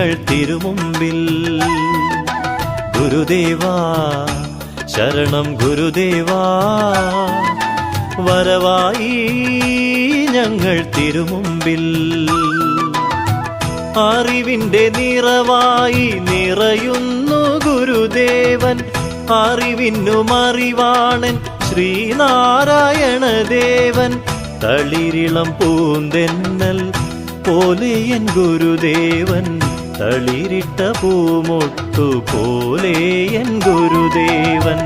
തിരുമുമ്പിൽ. ഗുരുദേവാ ശരണം ഗുരുദേവാ. വരവായി ഞങ്ങൾ തിരുമുമ്പിൽ. അറിവിന്റെ നിറവായി നിറയുന്നു ഗുരുദേവൻ. അറിവിന്നു മറിവാണൻ ശ്രീനാരായണ ദേവൻ. തളിരിളം പൂന്തെന്നൽ പോലെ എൻ ഗുരുദേവൻ. തളിരിട്ട പൂമൊട്ടു പോലെ എൻ ഗുരുദേവൻ